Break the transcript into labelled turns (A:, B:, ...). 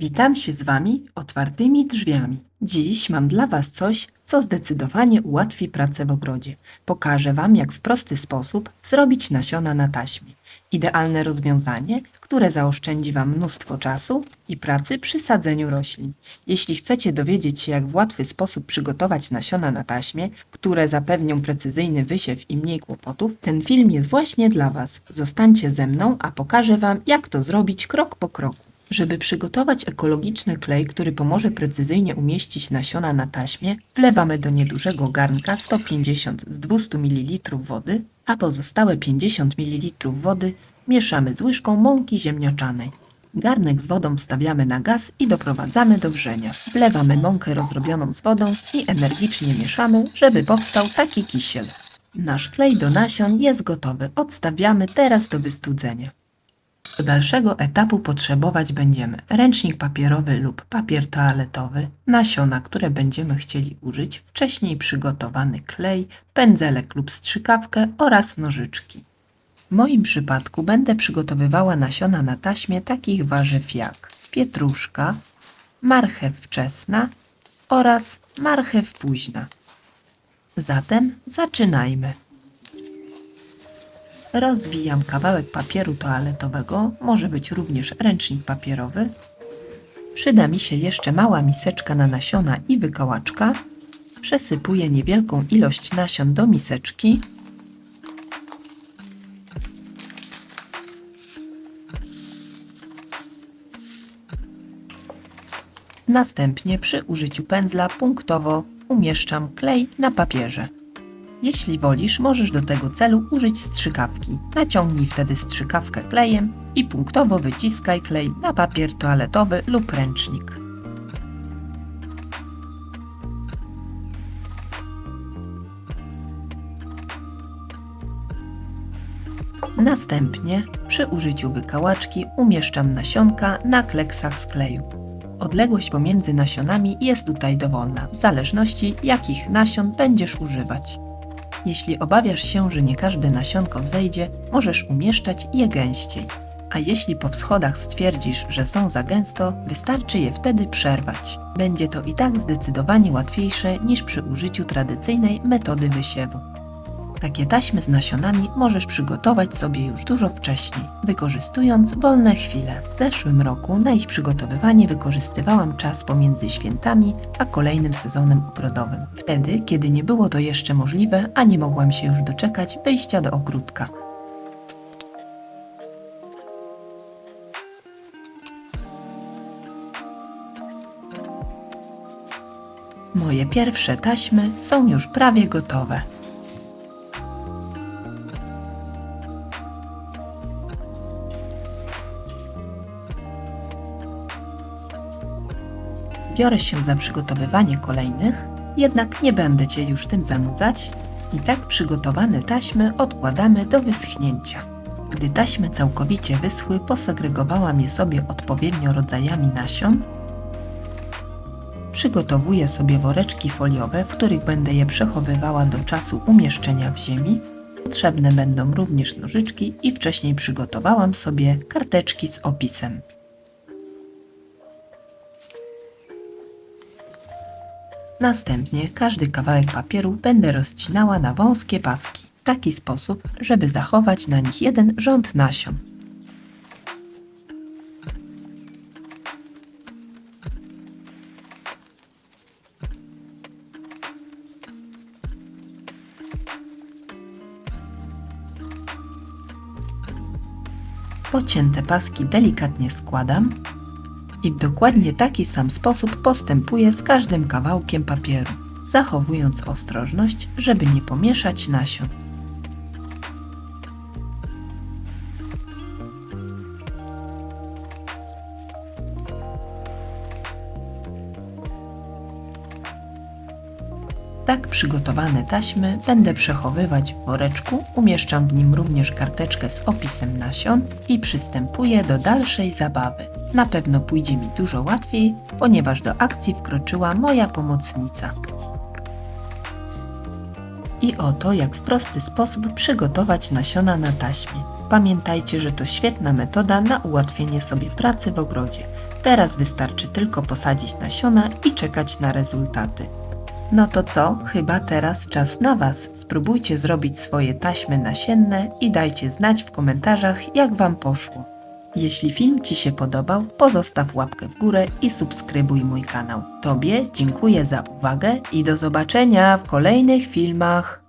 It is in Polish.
A: Witam się z Wami otwartymi drzwiami. Dziś mam dla Was coś, co zdecydowanie ułatwi pracę w ogrodzie. Pokażę Wam, jak w prosty sposób zrobić nasiona na taśmie. Idealne rozwiązanie, które zaoszczędzi Wam mnóstwo czasu i pracy przy sadzeniu roślin. Jeśli chcecie dowiedzieć się, jak w łatwy sposób przygotować nasiona na taśmie, które zapewnią precyzyjny wysiew i mniej kłopotów, ten film jest właśnie dla Was. Zostańcie ze mną, a pokażę Wam, jak to zrobić krok po kroku. Żeby przygotować ekologiczny klej, który pomoże precyzyjnie umieścić nasiona na taśmie, wlewamy do niedużego garnka 150 z 200 ml wody, a pozostałe 50 ml wody mieszamy z łyżką mąki ziemniaczanej. Garnek z wodą wstawiamy na gaz i doprowadzamy do wrzenia. Wlewamy mąkę rozrobioną z wodą i energicznie mieszamy, żeby powstał taki kisiel. Nasz klej do nasion jest gotowy. Odstawiamy teraz do wystudzenia. Do dalszego etapu potrzebować będziemy ręcznik papierowy lub papier toaletowy, nasiona, które będziemy chcieli użyć, wcześniej przygotowany klej, pędzelek lub strzykawkę oraz nożyczki. W moim przypadku będę przygotowywała nasiona na taśmie takich warzyw jak pietruszka, marchew wczesna oraz marchew późna. Zatem zaczynajmy. Rozwijam kawałek papieru toaletowego, może być również ręcznik papierowy. Przyda mi się jeszcze mała miseczka na nasiona i wykałaczka. Przesypuję niewielką ilość nasion do miseczki. Następnie przy użyciu pędzla punktowo umieszczam klej na papierze. Jeśli wolisz, możesz do tego celu użyć strzykawki. Naciągnij wtedy strzykawkę klejem i punktowo wyciskaj klej na papier toaletowy lub ręcznik. Następnie przy użyciu wykałaczki umieszczam nasionka na kleksach z kleju. Odległość pomiędzy nasionami jest tutaj dowolna, w zależności jakich nasion będziesz używać. Jeśli obawiasz się, że nie każde nasionko wzejdzie, możesz umieszczać je gęściej. A jeśli po wschodach stwierdzisz, że są za gęsto, wystarczy je wtedy przerwać. Będzie to i tak zdecydowanie łatwiejsze niż przy użyciu tradycyjnej metody wysiewu. Takie taśmy z nasionami możesz przygotować sobie już dużo wcześniej, wykorzystując wolne chwile. W zeszłym roku na ich przygotowywanie wykorzystywałam czas pomiędzy świętami a kolejnym sezonem ogrodowym. Wtedy, kiedy nie było to jeszcze możliwe, a nie mogłam się już doczekać wyjścia do ogródka. Moje pierwsze taśmy są już prawie gotowe. Biorę się za przygotowywanie kolejnych, jednak nie będę Cię już tym zanudzać. I tak przygotowane taśmy odkładamy do wyschnięcia. Gdy taśmy całkowicie wyschły, posegregowałam je sobie odpowiednio rodzajami nasion. Przygotowuję sobie woreczki foliowe, w których będę je przechowywała do czasu umieszczenia w ziemi. Potrzebne będą również nożyczki i wcześniej przygotowałam sobie karteczki z opisem. Następnie każdy kawałek papieru będę rozcinała na wąskie paski, w taki sposób, żeby zachować na nich jeden rząd nasion. Pocięte paski delikatnie składam i w dokładnie taki sam sposób postępuję z każdym kawałkiem papieru, zachowując ostrożność, żeby nie pomieszać nasion. Tak przygotowane taśmy będę przechowywać w woreczku, umieszczam w nim również karteczkę z opisem nasion i przystępuję do dalszej zabawy. Na pewno pójdzie mi dużo łatwiej, ponieważ do akcji wkroczyła moja pomocnica. I oto jak w prosty sposób przygotować nasiona na taśmie. Pamiętajcie, że to świetna metoda na ułatwienie sobie pracy w ogrodzie. Teraz wystarczy tylko posadzić nasiona i czekać na rezultaty. No to co? Chyba teraz czas na Was. Spróbujcie zrobić swoje taśmy nasienne i dajcie znać w komentarzach, jak Wam poszło. Jeśli film Ci się podobał, pozostaw łapkę w górę i subskrybuj mój kanał. Tobie dziękuję za uwagę i do zobaczenia w kolejnych filmach.